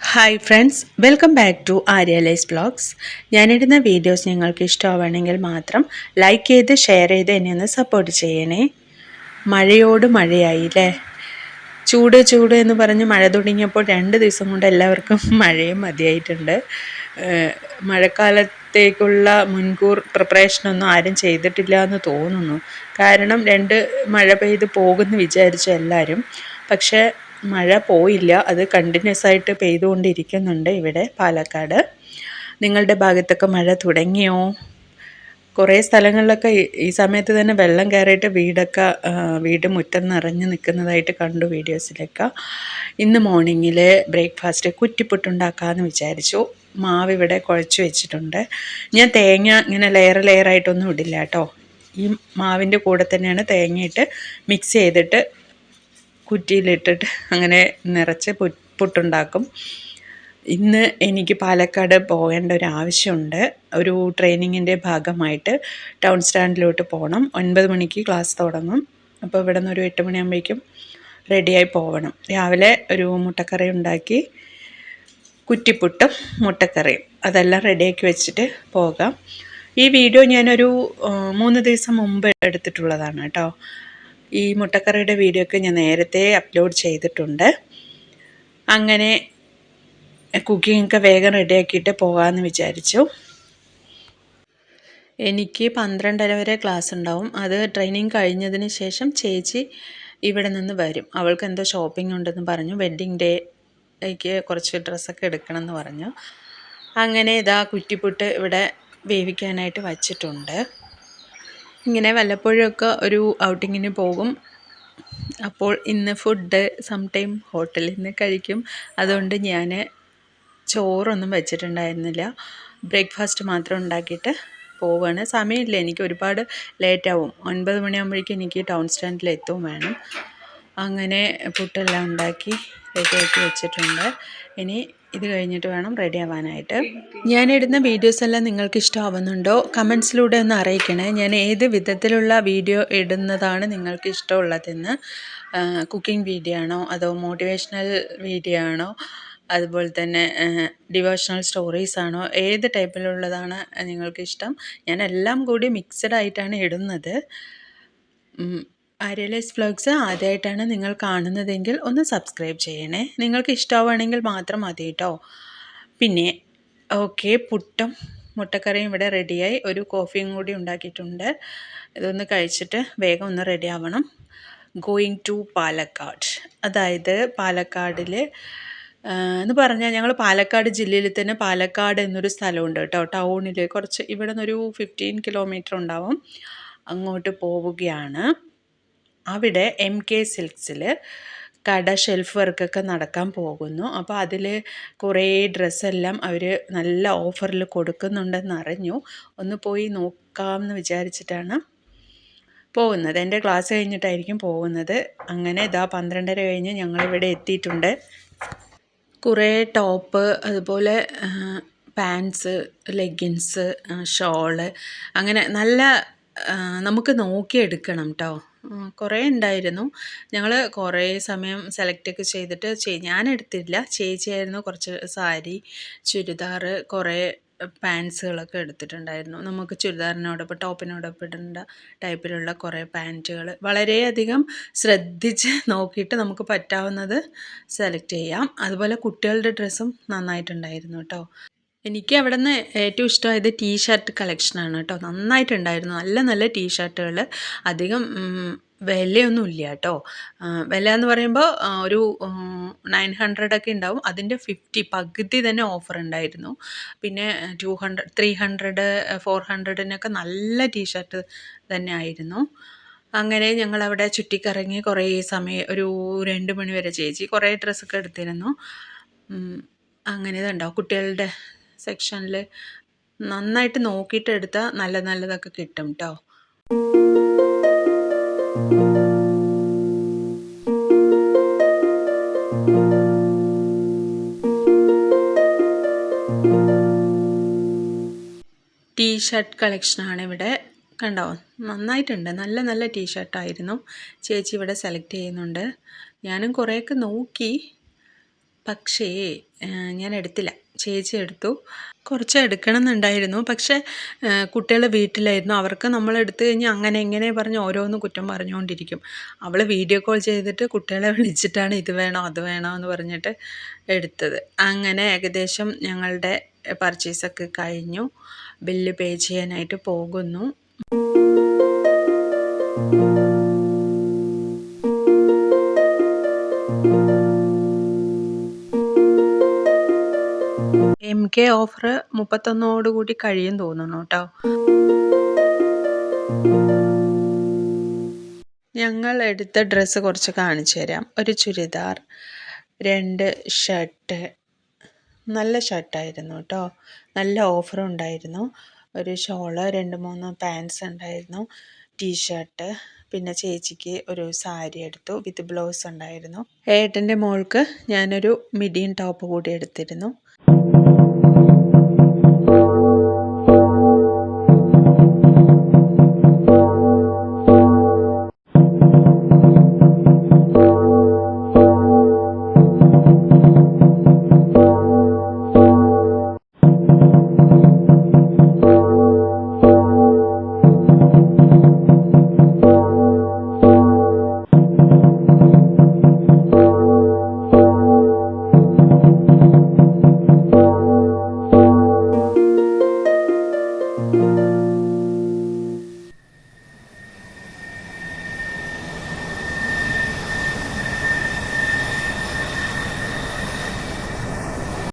Hi friends welcome back to Arya lies blogs ഞാനിടുന്ന videos നിങ്ങൾക്ക് ഇഷ്ടമാവണമെങ്കിൽ മാത്രം ലൈക്ക് ചെയ്ത് ഷെയർ ചെയ്ത് എന്നെ ഒന്ന് സപ്പോർട്ട് ചെയ്യണേ. മഴയോട് മഴയായില്ലേ? ചൂട് ചൂട് എന്ന് പറഞ്ഞ് മഴ തുടങ്ങിയപ്പോൾ രണ്ട് ദിവസം കൊണ്ട് എല്ലാവർക്കും മഴയും മതിയായിട്ടുണ്ട്. മഴക്കാലത്തേക്കുള്ള മുൻകൂർ പ്രിപ്പറേഷനൊന്നും ആരും ചെയ്തിട്ടില്ല എന്ന് തോന്നുന്നു. കാരണം രണ്ട് മഴ പെയ്ത് പോകുമെന്ന് വിചാരിച്ചു എല്ലാവരും പക്ഷേ മഴ പോയില്ല. അത് കണ്ടിന്യൂസ് ആയിട്ട് പെയ്തുകൊണ്ടിരിക്കുന്നുണ്ട് ഇവിടെ പാലക്കാട്. നിങ്ങളുടെ ഭാഗത്തൊക്കെ മഴ തുടങ്ങിയോ? കുറേ സ്ഥലങ്ങളിലൊക്കെ ഈ- സമയത്ത് തന്നെ വെള്ളം കയറിയിട്ട് വീടൊക്കെ വീട് മുറ്റം നിറഞ്ഞു നിൽക്കുന്നതായിട്ട് കണ്ടു വീഡിയോസിലൊക്കെ. ഇന്ന് മോർണിംഗിൽ ബ്രേക്ക്ഫാസ്റ്റ് കുറ്റിപ്പുട്ടുണ്ടാക്കാമെന്ന് വിചാരിച്ചു. മാവ് ഇവിടെ കുഴച്ച് വെച്ചിട്ടുണ്ട്. ഞാൻ തേങ്ങ ഇങ്ങനെ ലെയർ ലെയറായിട്ടൊന്നും ഇടില്ല കേട്ടോ. ഈ മാവിന്റെ കൂടെ തന്നെയാണ് തേങ്ങയിട്ട് മിക്സ് ചെയ്തിട്ട് കുറ്റിയിലിട്ടിട്ട് അങ്ങനെ നിറച്ച് പുട്ടുണ്ടാക്കും. ഇന്ന് എനിക്ക് പാലക്കാട് പോകേണ്ട ഒരു ആവശ്യമുണ്ട് ഒരു ട്രെയിനിങ്ങിന്റെ ഭാഗമായിട്ട് ടൗൺ സ്റ്റാൻഡിലോട്ട് പോകണം. ഒൻപത് മണിക്ക് ക്ലാസ് തുടങ്ങും. അപ്പോൾ ഇവിടെ നിന്ന് ഒരു എട്ട് മണിയാകുമ്പോഴേക്കും റെഡിയായി പോകണം രാവിലെ ഒരു മുട്ടക്കറി ഉണ്ടാക്കി കുറ്റിപ്പുട്ടും മുട്ടക്കറിയും. അതെല്ലാം റെഡിയാക്കി വെച്ചിട്ട് പോകാം. ഈ വീഡിയോ ഞാനൊരു മൂന്ന് ദിവസം മുമ്പ് എടുത്തിട്ടുള്ളതാണ് കേട്ടോ. ഈ മുട്ടക്കറിയുടെ വീഡിയോ ഒക്കെ ഞാൻ നേരത്തെ അപ്ലോഡ് ചെയ്തിട്ടുണ്ട്. അങ്ങനെ കുക്കിംഗ് ഒക്കെ വേഗം റെഡിയാക്കിയിട്ട് പോകാമെന്ന് വിചാരിച്ചു. എനിക്ക് പന്ത്രണ്ടര വരെ ക്ലാസ് ഉണ്ടാവും. അത് ട്രെയിനിങ് കഴിഞ്ഞതിന് ശേഷം ചേച്ചി ഇവിടെ നിന്ന് വരും. അവൾക്ക് എന്തോ ഷോപ്പിംഗ് ഉണ്ടെന്ന് പറഞ്ഞു. വെഡ്ഡിങ് ഡേക്ക് കുറച്ച് ഡ്രസ്സൊക്കെ എടുക്കണം എന്ന് പറഞ്ഞു. അങ്ങനെ ഇതാ കുറ്റിപ്പുട്ട് ഇവിടെ വേവിക്കാനായിട്ട് വച്ചിട്ടുണ്ട്. ഇങ്ങനെ വല്ലപ്പോഴൊക്കെ ഒരു ഔട്ടിങ്ങിന് പോകും. അപ്പോൾ ഇന്ന് ഫുഡ് സം ടൈം ഹോട്ടലിൽ നിന്ന് കഴിക്കും. അതുകൊണ്ട് ഞാൻ ചോറൊന്നും വെച്ചിട്ടുണ്ടായിരുന്നില്ല. ബ്രേക്ക്ഫാസ്റ്റ് മാത്രം ഉണ്ടാക്കിയിട്ട് പോവുകയാണ് സമയമില്ല. എനിക്ക് ഒരുപാട് ലേറ്റാവും ഒൻപത് മണിയാകുമ്പോഴേക്കും എനിക്ക് ടൗൺ സ്റ്റാൻഡിൽ എത്തും വേണം. അങ്ങനെ പുട്ടെല്ലാം ഉണ്ടാക്കി റെഡിയാക്കി വെച്ചിട്ടുണ്ട്. ഇനി ഇത് കഴിഞ്ഞിട്ട് വേണം റെഡി ആവാനായിട്ട്. ഞാനിടുന്ന വീഡിയോസ് എല്ലാം നിങ്ങൾക്ക് ഇഷ്ടമാവുന്നുണ്ടോ? കമൻസിലൂടെ ഒന്ന് അറിയിക്കണേ. ഞാൻ ഏത് വിധത്തിലുള്ള വീഡിയോ ഇടുന്നതാണ് നിങ്ങൾക്ക് ഇഷ്ടമുള്ളതെന്ന്. കുക്കിംഗ് വീഡിയോ ആണോ? അതോ മോട്ടിവേഷണൽ വീഡിയോ ആണോ? അതുപോലെ തന്നെ ഡിവോഷണൽ സ്റ്റോറീസ് ആണോ ഏത് ടൈപ്പിലുള്ളതാണ് നിങ്ങൾക്ക് ഇഷ്ടം ഞാൻ എല്ലാം കൂടി മിക്സഡ് ആയിട്ടാണ് ഇടുന്നത്. ആര്യലൈസ് വ്ലോഗ്സ് ആദ്യമായിട്ടാണ് നിങ്ങൾ കാണുന്നതെങ്കിൽ ഒന്ന് സബ്സ്ക്രൈബ് ചെയ്യണേ. നിങ്ങൾക്ക് ഇഷ്ടമാവുകയാണെങ്കിൽ മാത്രം മതി കേട്ടോ പിന്നെ ഓക്കെ പുട്ടും മുട്ടക്കറിയും ഇവിടെ റെഡിയായി ഒരു കോഫിയും കൂടി ഉണ്ടാക്കിയിട്ടുണ്ട്. ഇതൊന്ന് കഴിച്ചിട്ട് വേഗം ഒന്ന് റെഡി ആവണം. Going to Palakkad. അതായത് പാലക്കാടിൽ എന്ന് പറഞ്ഞാൽ ഞങ്ങൾ പാലക്കാട് ജില്ലയിൽ തന്നെ പാലക്കാട് എന്നൊരു സ്ഥലമുണ്ട് കേട്ടോ. ടൗണിൽ കുറച്ച് ഇവിടെ നിന്നൊരു ഫിഫ്റ്റീൻ കിലോമീറ്റർ ഉണ്ടാവും. അങ്ങോട്ട് പോവുകയാണ്. അവിടെ എം കെ സിൽക്സിൽ കട ഷെൽഫ് വർക്കൊക്കെ നടക്കാൻ പോകുന്നു. അപ്പോൾ അതിൽ കുറേ ഡ്രസ്സെല്ലാം അവർ നല്ല ഓഫറിൽ കൊടുക്കുന്നുണ്ടെന്ന് അറിഞ്ഞു. ഒന്ന് പോയി നോക്കാമെന്ന് വിചാരിച്ചിട്ടാണ് പോകുന്നത്. എന്റെ ക്ലാസ് കഴിഞ്ഞിട്ടായിരിക്കും പോകുന്നത്. അങ്ങനെ ഇതാ പന്ത്രണ്ടര കഴിഞ്ഞ് ഞങ്ങളിവിടെ എത്തിയിട്ടുണ്ട്. കുറേ ടോപ്പ് അതുപോലെ പാൻസ് ലെഗിൻസ് ഷോൾ അങ്ങനെ നല്ല നമുക്ക് നോക്കിയെടുക്കണം കേട്ടോ കുറേ ഉണ്ടായിരുന്നു. ഞങ്ങൾ കുറേ സമയം സെലക്ട് ഒക്കെ ചെയ്തിട്ട് ചെയ് ഞാൻ എടുത്തില്ല. ചേച്ചിയായിരുന്നു കുറച്ച് സാരി ചുരിദാറ് കുറേ പാൻസുകളൊക്കെ എടുത്തിട്ടുണ്ടായിരുന്നു. നമുക്ക് ചുരിദാറിനോടൊപ്പം ടോപ്പിനോടൊപ്പം ഇടേണ്ട ടൈപ്പിലുള്ള കുറേ പാന്റുകൾ വളരെയധികം ശ്രദ്ധിച്ച് നോക്കിയിട്ട് നമുക്ക് പറ്റാവുന്നത് സെലക്ട് ചെയ്യാം. അതുപോലെ കുട്ടികളുടെ ഡ്രസ്സും നന്നായിട്ടുണ്ടായിരുന്നു കേട്ടോ. എനിക്ക് അവിടെ നിന്ന് ഏറ്റവും ഇഷ്ടമായത് ടീ ഷർട്ട് കളക്ഷനാണ് കേട്ടോ. നന്നായിട്ടുണ്ടായിരുന്നു. നല്ല നല്ല ടീ ഷർട്ടുകൾ അധികം ഉം, വിലയൊന്നും ഇല്ല കേട്ടോ വില എന്ന് പറയുമ്പോൾ ഒരു നയൻ ഹൺഡ്രഡ് ഒക്കെ ഉണ്ടാവും. അതിന്റെ ഫിഫ്റ്റി പകുതി തന്നെ ഓഫർ ഉണ്ടായിരുന്നു. പിന്നെ two hundred three hundred four ഹൺഡ്രഡിനൊക്കെ നല്ല ടീഷർട്ട് തന്നെ ആയിരുന്നു. അങ്ങനെ ഞങ്ങൾ അവിടെ ചുറ്റിക്കറങ്ങി കുറേ സമയം ഒരു രണ്ട് മണി വരെ ചേച്ചി കുറേ ഡ്രസ്സൊക്കെ എടുത്തിരുന്നു. അങ്ങനെ ഇതുണ്ടാവും കുട്ടികളുടെ സെക്ഷനിൽ നന്നായിട്ട് നോക്കിയിട്ട് എടുത്താൽ നല്ല നല്ലതൊക്കെ കിട്ടും കേട്ടോ ടീ ഷർട്ട് കളക്ഷനാണ് ഇവിടെ കണ്ടോ? നന്നായിട്ടുണ്ട്. നല്ല നല്ല ടീ ഷർട്ടായിരുന്നു ചേച്ചി ഇവിടെ സെലക്ട് ചെയ്യുന്നുണ്ട്. ഞാനും കുറേയൊക്കെ നോക്കി. പക്ഷേ ഞാൻ എടുത്തില്ല. ചേച്ചി എടുത്തു. കുറച്ച് എടുക്കണം എന്നുണ്ടായിരുന്നു പക്ഷേ കുട്ടികൾ വീട്ടിലായിരുന്നു. അവർക്ക് നമ്മൾ എടുത്തു കഴിഞ്ഞാൽ അങ്ങനെ എങ്ങനെ പറഞ്ഞ് ഓരോന്ന് കുറ്റം പറഞ്ഞുകൊണ്ടിരിക്കും. അവൾ വീഡിയോ കോൾ ചെയ്തിട്ട് കുട്ടികളെ വിളിച്ചിട്ടാണ് ഇത് വേണോ അത് വേണോ എന്ന് പറഞ്ഞിട്ട് എടുത്തത്. അങ്ങനെ ഏകദേശം ഞങ്ങളുടെ പർച്ചേസൊക്കെ കഴിഞ്ഞു. ബില്ല് പേ ചെയ്യാനായിട്ട് പോകുന്നു. എം കെ ഓഫർ മുപ്പത്തൊന്നോട് കൂടി കഴിയും തോന്നുന്നു കേട്ടോ. ഞങ്ങൾ എടുത്ത ഡ്രസ്സ് കുറച്ച് കാണിച്ചു തരാം. ഒരു ചുരിദാർ രണ്ട് ഷർട്ട് നല്ല ഷർട്ടായിരുന്നു കേട്ടോ നല്ല ഓഫറും ഉണ്ടായിരുന്നു. ഒരു ഷോൾ രണ്ട് മൂന്ന് പാൻസ് ഉണ്ടായിരുന്നു. ടീഷർട്ട് പിന്നെ ചേച്ചിക്ക് ഒരു സാരി എടുത്തു വിത്ത് ബ്ലൗസ് ഉണ്ടായിരുന്നു. ഏട്ടന്റെ മോൾക്ക് ഞാനൊരു മിഡിയും ടോപ്പ് കൂടി എടുത്തിരുന്നു.